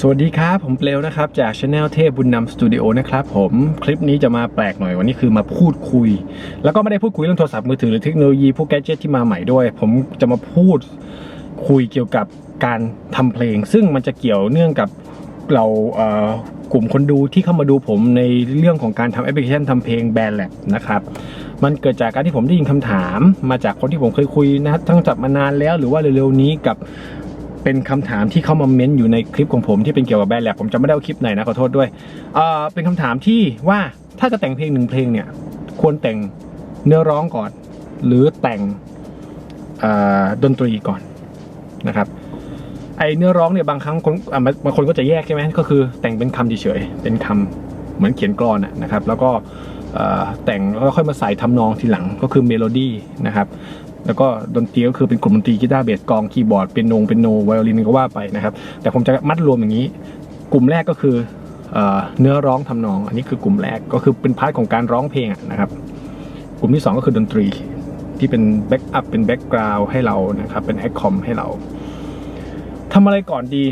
สวัสดีครับ ผมเปลวนะครับ จากช anel เทพบุญนำสตูดิโอนะครับผมคลิปนี้จะมาแปลกหน่อยวันนี้คือมาพูดคุย แล้วก็ไม่ได้พูดคุยเรื่องโทรศัพท์มือถือหรือเทคโนโลยีพวกแกจิตที่มาใหม่ด้วย ผมจะมาพูดคุยเกี่ยวกับการทำเพลง ซึ่งมันจะเกี่ยวเนื่องกับเราเอ่อกลุ่มคนดูที่เข้ามาดูผมในเรื่องของการทำแอปพลิเคชันทำเพลงแบรนด์แลบนะครับ มันเกิดจากการที่ผมได้ยินคำถาม มาจากคนที่ผมเคยคุยนะทั้งจับมานานแล้ว หรือว่าเร็วๆนี้กับ เป็นคำถามที่เข้ามาเม้นอยู่ในคลิปของผมที่เป็นเกี่ยวกับแบรนด์แลบผมจะไม่ได้เอาคลิปไหนนะขอโทษด้วยเอ่อเป็นคำถามที่ว่าถ้าจะแต่งเพลงหนึ่งเพลงเนี่ยควรแต่งเนื้อร้องก่อน หรือแต่งดนตรีก่อนนะครับไอเนื้อร้องเนี่ยบางครั้งคนบางคนก็จะแยกใช่ไหมก็คือแต่งเป็นคำเฉยๆเป็นคำเหมือนเขียนกรอนะนะครับ แล้วก็แต่งแล้วค่อยมาใส่ทำนองทีหลังก็คือเมโลดี้นะครับ แล้วก็ดนตรีก็คือเป็นกลุ่มดนตรีกีตาร์เบสกลองคีย์บอร์ดเป็นนงเป็นโนไวโอลินก็ว่าไปนะครับ แต่ผมจะมัดรวมอย่างนี้ กลุ่มแรกก็คือเนื้อร้องทำนอง อันนี้คือกลุ่มแรกก็คือเป็นพาร์ทของการร้องเพลงนะครับ กลุ่มที่สองก็คือดนตรีที่เป็นแบ็กอัพเป็นแบ็กกราวด์ให้เรานะครับ เป็นแอคคอมให้เราทำอะไรก่อนดี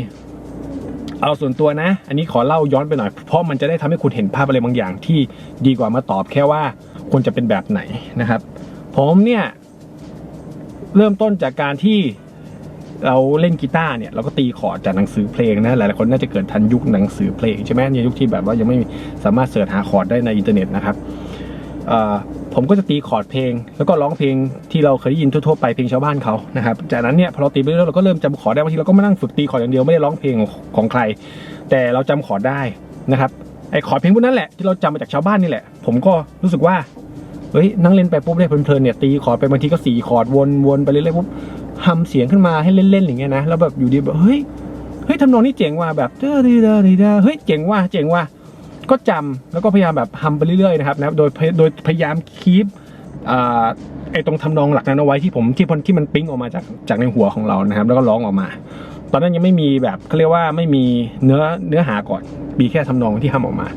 เอาส่วนตัวนะ อันนี้ขอเล่าย้อนไปหน่อย เพราะมันจะได้ทำให้คุณเห็นภาพอะไรบางอย่างที่ดีกว่ามาตอบแค่ว่าควรจะเป็นแบบไหนนะครับ ผมเนี่ย เริ่มต้นจากการที่เราเล่นกีตาร์เนี่ยเราก็ตีคอร์ดจากหนังสือเพลงนะหลายๆคนน่าจะเกิดทันยุคหนังสือเพลงใช่ไหมในยุคที่แบบว่ายังไม่สามารถเสิร์ชหาคอร์ดได้ในอินเทอร์เน็ตนะครับผมก็จะตีคอร์ดเพลง แล้วก็ร้องเพลงที่เราเคยได้ยินทั่วๆไปเพลงชาวบ้านเขานะครับจากนั้นเนี่ยพอเราตีไปเรื่อยเราก็เริ่มจำคอร์ดได้บางทีเราก็มานั่งฝึกตีคอร์ดอย่างเดียวไม่ได้ร้องเพลงของใคร แต่เราจำคอร์ดได้นะครับไอ้คอร์ดเพลงพวกนั้นแหละที่เราจำมาจากชาวบ้านนี่แหละ ผมก็รู้สึกว่า เฮ้ยนั่งเล่นไปปุ๊บเนี่ยเพลินๆเนี่ยตีคอร์ดไปบางทีก็สี่คอร์ดวนวนไปเรื่อยๆปุ๊บทำเสียงขึ้นมาให้เล่นๆอย่างเงี้ยนะแล้วแบบอยู่ดีแบบเฮ้ยเฮ้ยทำนองนี้เจ๋งว่ะแบบเด้อดีเด้อเด้อเฮ้ยเจ๋งว่ะเจ๋งว่ะก็จำแล้วก็พยายามแบบทำไปเรื่อยๆนะครับนะโดยโดยพยายามคีปอ่าไอ้ตรงทำนองหลักนั้นเอาไว้ที่ผมที่พนที่มันปิ๊งออกมาจากจากในหัวของเรานะครับ แล้วก็ร้องออกมา ตอนนั้นยังไม่มีแบบเขาเรียกว่าไม่มีเนื้อเนื้อหาก่อนมีแค่ทำนองที่ทำออกมา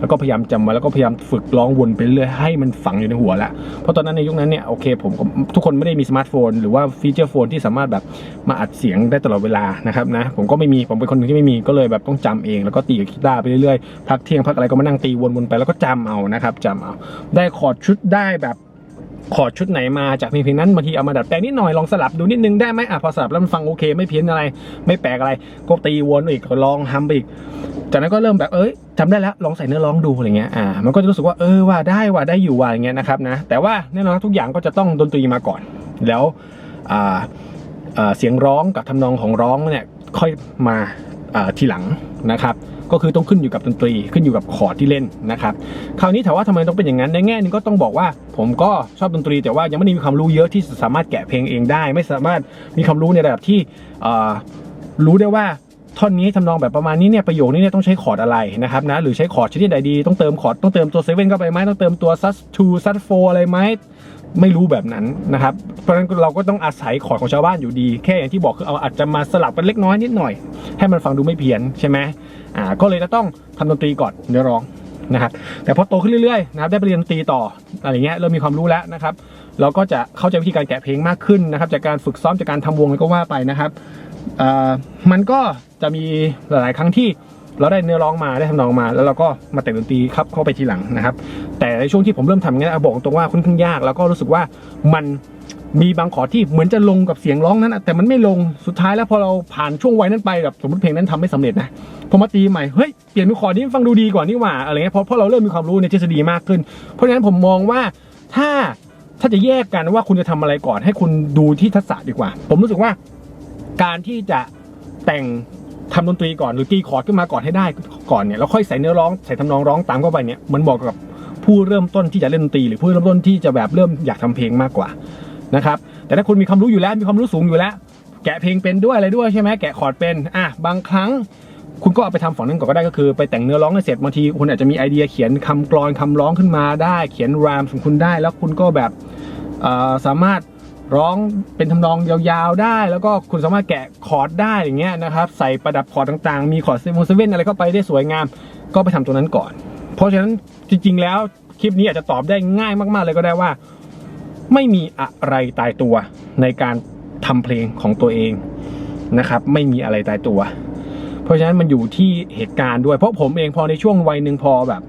แล้วก็พยายามจำไว้แล้วก็พยายามฝึกร้องวนไปเรื่อยให้มันฝังอยู่ในหัวแล้วเพราะตอนนั้นในยุคนั้นเนี่ยโอเคผมทุกคนไม่ได้มีสมาร์ทโฟน หรือว่าฟีเจอร์โฟนที่สามารถแบบมาอัดเสียงได้ตลอดเวลานะครับนะผมก็ไม่มีผมเป็นคนหนึ่งที่ไม่มีก็เลยแบบต้องจำเอง แล้วก็ตีกับกีตาร์ไปเรื่อยๆพักเที่ยงพักอะไรก็มานั่งตีวนๆไปแล้วก็จำเอานะครับจำเอา ได้คอร์ดชุดได้แบบคอดชุดไหนมาจากเพลงเพลงนั้นบางทีเอามาดัดแปลงนิดหน่อยลองสลับดูนิดนึงได้ไหมอะพอสลับแล้วมันฟังโอเค ไม่เพี้ยนอะไร ไม่แปลกอะไร ก็ตีวนอีกลองทำไปอีก จากนั้นก็เริ่มแบบเอ้ยจำได้แล้วลองใส่เนื้อร้องดูอะไรเงี้ยอ่ามันก็จะรู้สึกว่าเออว่าได้ว่าได้อยู่ว่าอย่างเงี้ยนะครับนะแต่ว่าแน่นอนทุกอย่างก็จะต้องดนตรีมาก่อน แล้วอ่าเสียงร้องกับทำนองของร้องเนี่ยค่อยมาอ่าทีหลังนะครับ ก็คือต้องขึ้นอยู่กับดนตรีขึ้นอยู่กับคอร์ดที่เล่นนะครับ คราวนี้ถามว่าทำไมต้องเป็นอย่างนั้นในแง่นึงก็ต้องบอกว่า ผมก็ชอบดนตรี แต่ว่ายังไม่ได้มีความรู้เยอะที่สามารถแกะเพลงเองได้ ไม่สามารถมีความรู้ในระดับที่อ่ารู้ได้ว่า ท่อนนี้ทำนองแบบประมาณนี้เนี่ยประโยคนี้เนี่ยต้องใช้คอร์ดอะไรนะครับนะหรือใช้คอร์ดชนิดใดดีต้องเติมคอร์ดต้องเติมตัวเซเว่นเข้าไปไหมต้องเติมตัวซัสทูซัสโฟอะไรไหมไม่รู้แบบนั้นนะครับ เพราะฉะนั้นเราก็ต้องอาศัยคอร์ดของชาวบ้านอยู่ดี แค่อย่างที่บอกคือเอาอาจจะมาสลับกันเล็กน้อยนิดหน่อย ให้มันฟังดูไม่เพี้ยนใช่ไหมอ่าก็เลยจะต้องทำดนตรีก่อนเนื้อร้องนะครับ แต่พอโตขึ้นเรื่อยๆนะครับได้ไปเรียนดนตรีต่ออะไรเงี้ยเริ่มมีความรู้แล้วนะครับ เราก็จะเข้าใจวิธีการแกะเพลงมากขึ้นนะครับ จากการฝึกซ้อมจากการทำวงแล้วก็ว่าไปนะครับอ่อมันก็ จะมีหลาย ๆ ครั้งที่เราได้เนื้อร้องมาได้ทำนองมา แล้วเราก็มาแต่งดนตรีครับเข้าไปทีหลังนะครับ แต่ในช่วงที่ผมเริ่มทำอย่างนี้นบอกตรงว่าค่อนข้างยากแล้วก็รู้สึกว่ามันมีบางขอที่เหมือนจะลงกับเสียงร้องนั้นนะแต่มันไม่ลงสุดท้ายแล้วพอเราผ่านช่วงวัยนั้นไปแบบสมมติเพลงนั้นทำไม่สำเร็จนะพอมาตีใหม่เฮ้ยเปลี่ยนเป็นคอดนี้ฟังดูดีกว่านี่หว่าอะไรเงี้ยเพราะเพราะเราเริ่มมีความรู้ในทฤษฎีมากขึ้น เพราะฉะนั้นผมมองว่าถ้าถ้าจะแยกกันว่าคุณจะทำอะไรก่อนให้คุณดูที่ทักษะดีกว่า ผมรู้สึกว่าการที่จะแต่ง ทำดนตรีก่อนหรือตีคอร์ดขึ้นมาก่อนให้ได้ก่อนเนี่ยแล้วค่อยใส่เนื้อร้องใส่ทำนองร้องตามเข้าไปเนี่ยมันบอกกับผู้เริ่มต้นที่จะเล่นดนตรีหรือผู้เริ่มต้นที่จะแบบเริ่มอยากทำเพลงมากกว่านะครับแต่ถ้าคุณมีความรู้อยู่แล้วมีความรู้สูงอยู่แล้ว แกะเพลงเป็นด้วยอะไรด้วยใช่ไหมแกะคอร์ดเป็นอะบางครั้งคุณก็เอาไปทำฝั่งนั้นก่อนก็ได้ก็คือ ไปแต่งเนื้อร้องให้เสร็จบางทีคุณอาจจะมีไอเดียเขียนคำกลอนคำร้องขึ้นมาได้ เขียนรามของคุณได้ แล้วคุณก็แบบสามารถ ร้องเป็นทำนองยาวๆได้ แล้วก็คุณสามารถแกะคอร์ดได้อย่างเงี้ยนะครับใส่ประดับคอร์ดต่างๆ มีคอร์ดเซเว่นเซเว่นอะไรเข้าไปได้สวยงาม ก็ไปทำตัวนั้นก่อน เพราะฉะนั้นจริง ๆ แล้วคลิปนี้อาจจะตอบได้ง่ายมากๆเลยก็ได้ว่า ไม่มีอะไรตายตัวในการทำเพลงของตัวเองนะครับ ไม่มีอะไรตายตัว เพราะฉะนั้นมันอยู่ที่เหตุการณ์ด้วยเพราะผมเองพอในช่วงวัยหนึ่งพอแบบ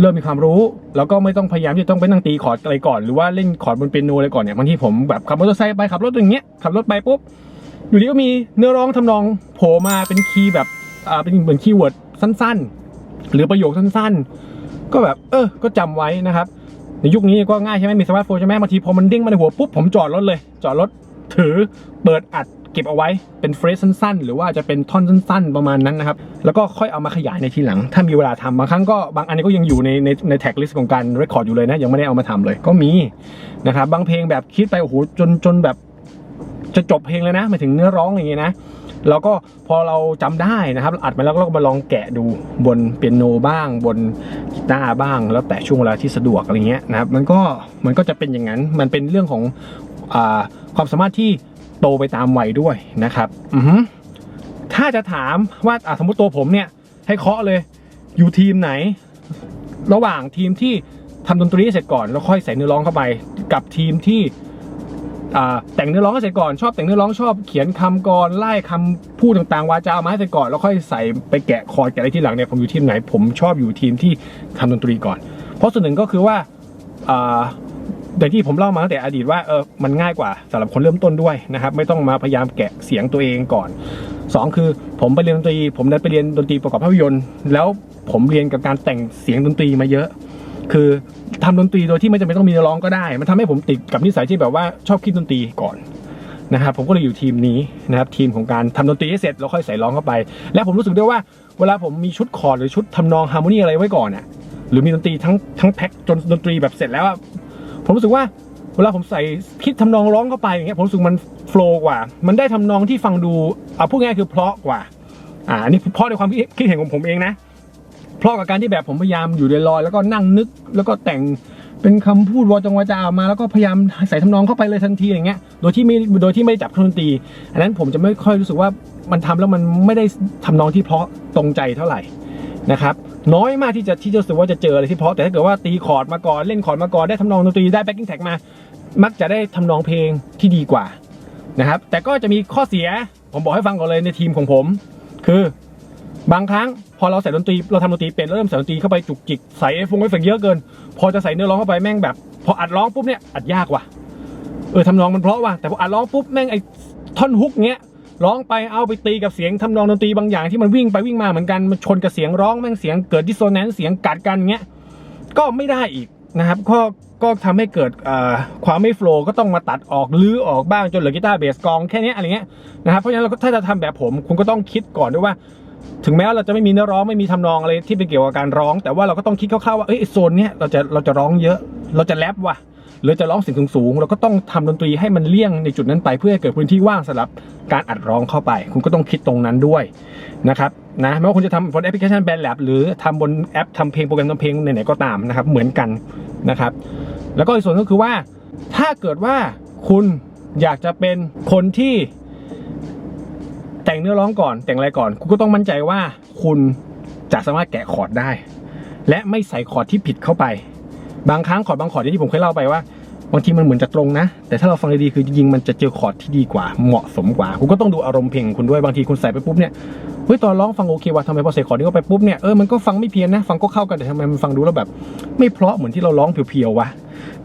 เริ่มมีความรู้ แล้วก็ไม่ต้องพยายามที่ต้องไปนั่งตีคอร์ดอะไรก่อนหรือว่าเล่นคอร์ดบนเปียโนอะไรก่อนเนี่ยบางทีผมแบบขับมอเตอร์ไซค์ไปขับรถอย่างเงี้ยขับรถไปปุ๊บอยู่ดีก็มีเนื้อร้องทำนองโผล่มาเป็นคีย์แบบอ่าเป็นเหมือนคีย์เวิร์ดสั้นๆ หรือประโยคสั้นๆ ก็แบบเออก็จำไว้นะครับในยุคนี้ก็ง่ายใช่ไหมมีสมาร์ทโฟนใช่ไหมบางทีพอมันเด้งมาในหัวปุ๊บผมจอดรถเลย จอดรถถือเปิดอัด เก็บเอาไว้เป็นเฟรชสั้นๆ หรือว่าจะเป็นท่อนสั้น ๆ ประมาณนั้นนะครับ แล้วก็ค่อยเอามาขยายในทีหลัง ถ้ามีเวลาทำบางครั้งก็บางอันนี้ก็ยังอยู่ในในในแท็กลิสต์ของการเรคคอร์ดอยู่เลยนะ ยังไม่ได้เอามาทำเลยก็มีนะครับบางเพลงแบบคิดไปโอ้โหจนจนแบบจะจบเพลงเลยนะหมายถึงเนื้อร้องอย่างเงี้ยนะแล้วก็พอเราจำได้นะครับ อัดมาแล้วเราก็มาลองแกะดูบนเปียโนบ้าง บนกีตาร์บ้าง แล้วแต่ช่วงเวลาที่สะดวกอะไรเงี้ยนะครับ มันก็มันก็จะเป็นอย่างนั้น มันเป็นเรื่องของอความสามารถที่ โตไปตามวัยด้วยนะครับอือถ้าจะถามว่าสมมติตัวผมเนี่ย ให้เคาะเลยอยู่ทีมไหน ระหว่างทีมที่ทำดนตรีเสร็จก่อนแล้วค่อยใส่เนื้อร้องเข้าไป กับทีมที่แต่งเนื้อร้องให้เสร็จก่อนชอบแต่งเนื้อร้องชอบเขียนคำกรไล่คำพูดต่างๆวาจามาให้เสร็จก่อนแล้วค่อยใส่ไปแกะคอร์ดแกะอะไรที่หลังเนี่ยผมอยู่ทีมไหน ผมชอบอยู่ทีมที่ทำดนตรีก่อน เพราะส่วนหนึ่งก็คือว่า อย่างที่ผมเล่ามาตั้งแต่อดีตว่าเออมันง่ายกว่าสำหรับคนเริ่มต้นด้วยนะครับไม่ต้องมาพยายามแกะเสียงตัวเองก่อนสองคือผมไปเรียนดนตรี ผมได้ไปเรียนดนตรีประกอบภาพยนตร์ แล้วผมเรียนกับการแต่งเสียงดนตรีมาเยอะ คือทำดนตรีโดยที่ไม่จำเป็นต้องมีร้องก็ได้ มันทำให้ผมติดกับนิสัยที่แบบว่าชอบคิดดนตรีก่อนนะครับผมก็เลยอยู่ทีมนี้นะครับทีมของการทำดนตรีให้เสร็จแล้วค่อยใส่ร้องเข้าไป และผมรู้สึกด้วยว่าเวลาผมมีชุดคอร์ดหรือชุดทำนองฮาร์โมนีอะไรไว้ก่อนอะหรือมีดนตรีทั้งทั้งแพ็คจนดนตรีแบบเสร็จแล้ว ผมรู้สึกว่าเวลาผมใส่คิดทำนองร้องเข้าไปอย่างเงี้ยผมรู้สึกมันโฟล์กว่า มันได้ทำนองที่ฟังดูเอาพูดง่ายคือเพราะกว่าอ่านนี้เพราะในความคิดเห็นของผมเองนะเพราะกับการที่แบบผมพยายามอยู่ในลอยแล้วก็นั่งนึก แล้วก็แต่งเป็นคำพูดวอจงวาจาออกมาแล้วก็พยายามใส่ทำนองเข้าไปเลยทันทีอย่างเงี้ยโดยที่ไม่โดยที่ไม่ได้จับเครื่องดนตรี อันนั้นผมจะไม่ค่อยรู้สึกว่ามันทำแล้วมันไม่ได้ทำนองที่เพราะตรงใจเท่าไหร่นะครับ น้อยมากที่จะที่จะรู้สึกว่าจะเจออะไรที่เพาะแต่ถ้าเกิดว่าตีคอร์ดมาก่อนเล่นคอร์ดมาก่อนได้ทำนองดนตรีได้แบ็กกิ้งแท็กมา มักจะได้ทำนองเพลงที่ดีกว่านะครับ แต่ก็จะมีข้อเสียผมบอกให้ฟังก่อนเลยในทีมของผม คือบางครั้งพอเราใส่ดนตรีเราทำดนตรีเป็นเริ่มใส่ดนตรีเข้าไปจุกจิกใส่เอฟงเอฟเฟกเยอะเกิน พอจะใส่เนื้อร้องเข้าไปแม่งแบบ พออัดร้องปุ๊บเนี่ยอัดยากว่ะเออทำนองมันเพราะว่ะแต่พออัดร้องปุ๊บแม่งไอท่อนฮุกเงี้ย ร้องไปเอาไปตีกับเสียงทำนองดนตรีบางอย่างที่มันวิ่งไปวิ่งมาเหมือนกันมันชนกับเสียงร้องแม่งเสียงเกิดดิสโซแนนซ์เสียงกัดกันเงี้ยก็ไม่ได้อีกนะครับก็ก็ทำให้เกิดความไม่โฟล์ก็ต้องมาตัดออกลื้อออกบ้างจนเหลือกีตาร์เบสกองแค่นี้อะไรเงี้ยนะครับเพราะฉะนั้นเราก็ถ้าจะทำแบบผมคุณก็ต้องคิดก่อนด้วยว่า ถึงแม้ว่าเราจะไม่มีเนื้อร้องไม่มีทำนองอะไรที่เป็นเกี่ยวกับการร้อง แต่ว่าเราก็ต้องคิดคร่าวๆว่าเอ้ยไอโซนเนี้ยเราจะเราจะร้องเยอะ เราจะแรปว่ะ หรือจะร้องเสียงสูงๆเราก็ต้องทำดนตรีให้มันเลี่ยงในจุดนั้นไปเพื่อให้เกิดพื้นที่ว่างสำหรับการอัดร้องเข้าไป คุณก็ต้องคิดตรงนั้นด้วยนะครับนะไม่ว่าคุณจะทำบนแอปพลิเคชันแบนแลบหรือทำบนแอปทำเพลงโปรแกรมทำเพลงไหนๆก็ตามนะครับเหมือนกันนะครับ แล้วก็อีกส่วนก็คือว่า ถ้าเกิดว่าคุณอยากจะเป็นคนที่แต่งเนื้อร้องก่อนแต่งอะไรก่อน คุณก็ต้องมั่นใจว่าคุณจะสามารถแกะคอร์ดได้ และไม่ใส่คอร์ดที่ผิดเข้าไป บางครั้งคอร์ดบางคอร์ดที่ผมเคยเล่าไปว่าบางทีมันเหมือนจะตรงนะ แต่ถ้าเราฟังดีๆคือจริงมันจะเจอคอร์ดที่ดีกว่าเหมาะสมกว่า คุณก็ต้องดูอารมณ์เพลงคุณด้วยบางทีคุณใส่ไปปุ๊บเนี่ยเฮ้ยตอนร้องฟังโอเคว่ะทำไมพอใส่คอร์ดนี้เข้าไปปุ๊บเนี่ยเออมันก็ฟังไม่เพี้ยนนะฟังก็เข้ากันแต่ทำไมมันฟังดูแล้วแบบ ไม่เพราะเหมือนที่เราร้องเพียวๆวะ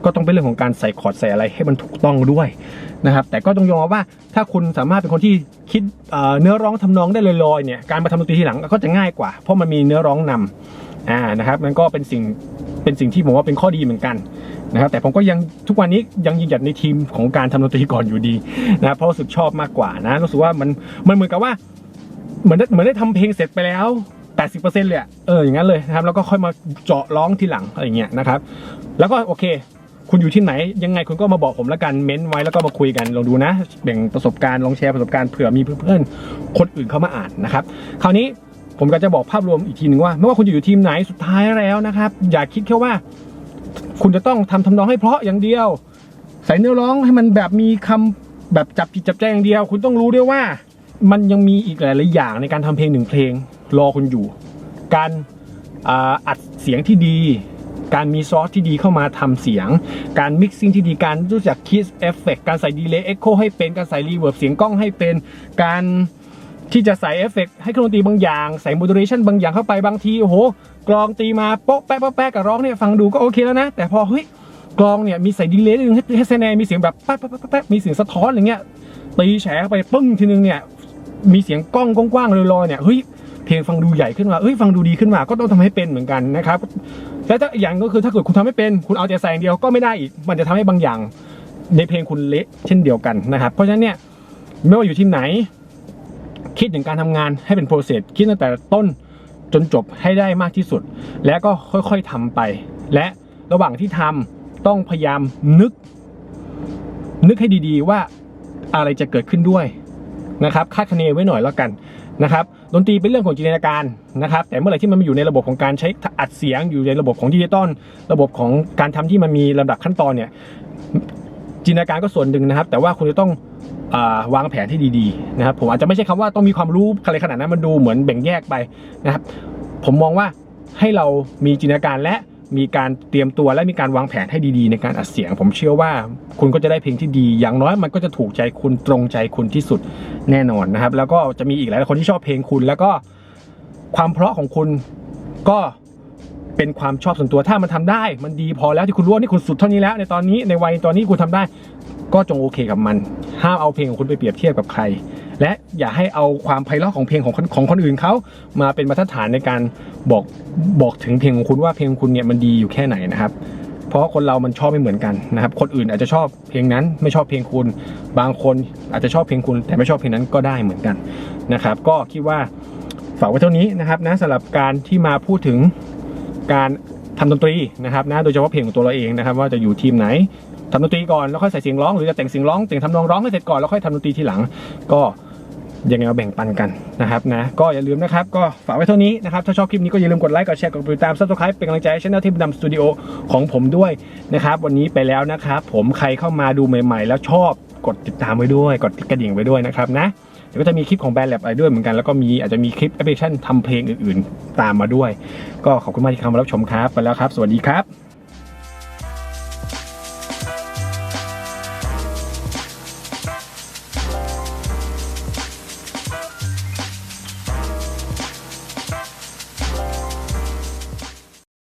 ก็ต้องเป็นเรื่องของการใส่คอร์ดใส่อะไรให้มันถูกต้องด้วยนะครับแต่ก็ต้องยอมรับว่าถ้าคุณสามารถเป็นคนที่คิดเเนื้อร้องทำนองได้ลอยๆเนี่ยการมาทำดนตรีทีหลังก็จะง่ายกว่า เพราะมันมีเนื้อร้องนำอ่านะครับมันก็เป็นสิ่ง เป็นสิ่งที่ผมว่าเป็นข้อดีเหมือนกันนะครับแต่ผมก็ยังทุกวันนี้ยังยืนหยัดในทีมของการทำดนตรีก่อนอยู่ดีนะเพราะรู้สึกชอบมากกว่านะรู้สึกว่ามันมันเหมือนกับว่าเหมือนได้เหมือนได้ทำเพลงเสร็จไปแล้ว 80%เลยเอออย่างนั้นเลยนะครับแล้วก็ค่อยมาเจาะร้องทีหลังอะไรอย่างเงี้ยนะครับแล้วก็โอเคคุณอยู่ที่ไหนยังไงคุณก็มาบอกผมแล้วกันเม้นไว้แล้วก็มาคุยกันลองดูนะแบ่งประสบการณ์ลองแชร์ประสบการณ์เผื่อมีเพื่อนๆคนอื่นเข้ามาอ่านนะครับ คราวนี้ ผมก็จะบอกภาพรวมอีกทีหนึ่งว่าไม่ว่าคุณจะอยู่ทีมไหนสุดท้ายแล้วนะครับ อย่าคิดแค่ว่า คุณจะต้องทำทำนองให้เพราะอย่างเดียว ใส่เนื้อร้องให้มันแบบมีคำแบบจับจิตจับใจอย่างเดียว คุณต้องรู้ด้วยว่า มันยังมีอีกหลายๆอย่างในการทำเพลงหนึ่งเพลง รอคุณอยู่ การอัดเสียงที่ดี การมีซอสที่ดีเข้ามาทำเสียง การมิกซิ่งที่ดีการรู้จักคิสเอฟเฟกการใส่ดีเลย์เอ็กโคให้เป็นการใส่รีเวิร์บเสียงกล้องให้เป็นการ ที่จะใส่เอฟเฟกต์ให้เครื่องดนตรีบางอย่าง ใส่โมดูเลชันบางอย่างเข้าไปบางทีโอ้โหกลองตีมาโป๊ะแป๊ะโป๊ะแป๊ะกับร้องเนี่ยฟังดูก็โอเคแล้วนะ แต่พอเฮ้ยกลองเนี่ยมีใส่ดีเลย์นิดนึงให้ให้แสดงมีเสียงแบบแป๊ะแป๊ะแป๊ะแป๊ะมีเสียงสะท้อนอย่างเงี้ยตีแฉไปปึ้งทีนึงเนี่ยมีเสียงกล้องกว้างๆลอยๆเนี่ยเฮ้ยเพลงฟังดูใหญ่ขึ้นมาเอ้ยฟังดูดีขึ้นมาก็ต้องทำให้เป็นเหมือนกันนะครับและถ้าอย่างก็คือถ้าเกิดคุณทำไม่เป็น คุณเอาแต่ใส่อย่างเดียวก็ไม่ได้อีก มันจะทำให้บางอย่าง ในเพลงคุณเละเช่นเดียวกันนะครับ เพราะฉะนั้นเนี่ยไม่ว่าอยู่ที่ไหน คิดถึงการทำงานให้เป็นโปรเซสคิดตั้งแต่ต้นจนจบให้ได้มากที่สุด แล้วก็ค่อยๆทำไป และระหว่างที่ทำต้องพยายามนึก นึกให้ดีๆว่าอะไรจะเกิดขึ้นด้วยนะครับคาดคะเนไว้หน่อยแล้วกันนะครับดนตรีเป็นเรื่องของจินตนาการนะครับ แต่เมื่อไหร่ที่มันมาอยู่ในระบบของการใช้อัดเสียงอยู่ในระบบของดิจิตอลระบบของการทำที่มันมีลำดับขั้นตอนเนี่ยจินตนาการก็ส่วนหนึ่งนะครับ แต่ว่าคุณจะต้อง วางแผนที่ดีๆนะครับผมอาจจะไม่ใช่คำว่าต้องมีความรู้อะไรขนาดนั้นมันดูเหมือนแบ่งแยกไปนะครับ ผมมองว่าให้เรามีจินตนาการและมีการเตรียมตัวและมีการวางแผนให้ดีๆ ในการอัดเสียง ผมเชื่อว่าคุณก็จะได้เพลงที่ดี อย่างน้อยมันก็จะถูกใจคุณตรงใจคุณที่สุดแน่นอนนะครับ แล้วก็จะมีอีกหลายคนที่ชอบเพลงคุณ แล้วก็ความเพราะของคุณก็เป็นความชอบส่วนตัวถ้ามันทำได้ มันดีพอแล้วที่คุณรู้ว่านี่คุณสุดเท่านี้แล้ว ในตอนนี้ในวัยตอนนี้คุณทำได้ ก็จงโอเคกับมัน ห้ามเอาเพลงของคุณไปเปรียบเทียบกับใคร และอย่าให้เอาความไพเราะของเพลงของของคนอื่นเขามาเป็นมาตรฐานในการบอกบอกถึงเพลงของคุณว่าเพลงของคุณเนี่ยมันดีอยู่แค่ไหนนะครับ เพราะคนเรามันชอบไม่เหมือนกันนะครับ คนอื่นอาจจะชอบเพลงนั้นไม่ชอบเพลงคุณ บางคนอาจจะชอบเพลงคุณ แต่ไม่ชอบเพลงนั้นก็ได้เหมือนกันนะครับ ก็คิดว่าฝากไว้เท่านี้นะครับนะสำหรับการที่มาพูดถึงการทำดนตรีนะครับนะโดยเฉพาะเพลงของตัวเราเองนะครับ ว่าจะอยู่ทีมไหน ทำดนตรีก่อนแล้วค่อยใส่เสียงร้องหรือจะแต่งเสียงร้องแต่งทำนองร้องให้เสร็จก่อนแล้วค่อยทำดนตรีทีหลัง ก็ยังไงมาแบ่งปันกันนะครับนะก็อย่าลืมนะครับ ก็ฝากไว้เท่านี้นะครับ ถ้าชอบคลิปนี้ก็อย่าลืมกดไลค์กดแชร์กดติดตามซับสไครป์เป็นกำลังใจให้ช่องที่ดำสตูดิโอของผมด้วยนะครับ วันนี้ไปแล้วนะครับ ผมใครเข้ามาดูใหม่ ๆ แล้วชอบกดติดตามไว้ด้วย กดกระดิ่งไว้ด้วยนะครับนะเดี๋ยวก็จะมีคลิปของแบรนด์แลบอะไรด้วยเหมือนกันแล้วก็มีอาจจะมีคลิปแอปพลิเคชันทำเพลงอื่นๆ ตามมาด้วย ก็ขอบคุณมากที่เข้ามารับชมครับไปแล้วครับ สวัสดีครับ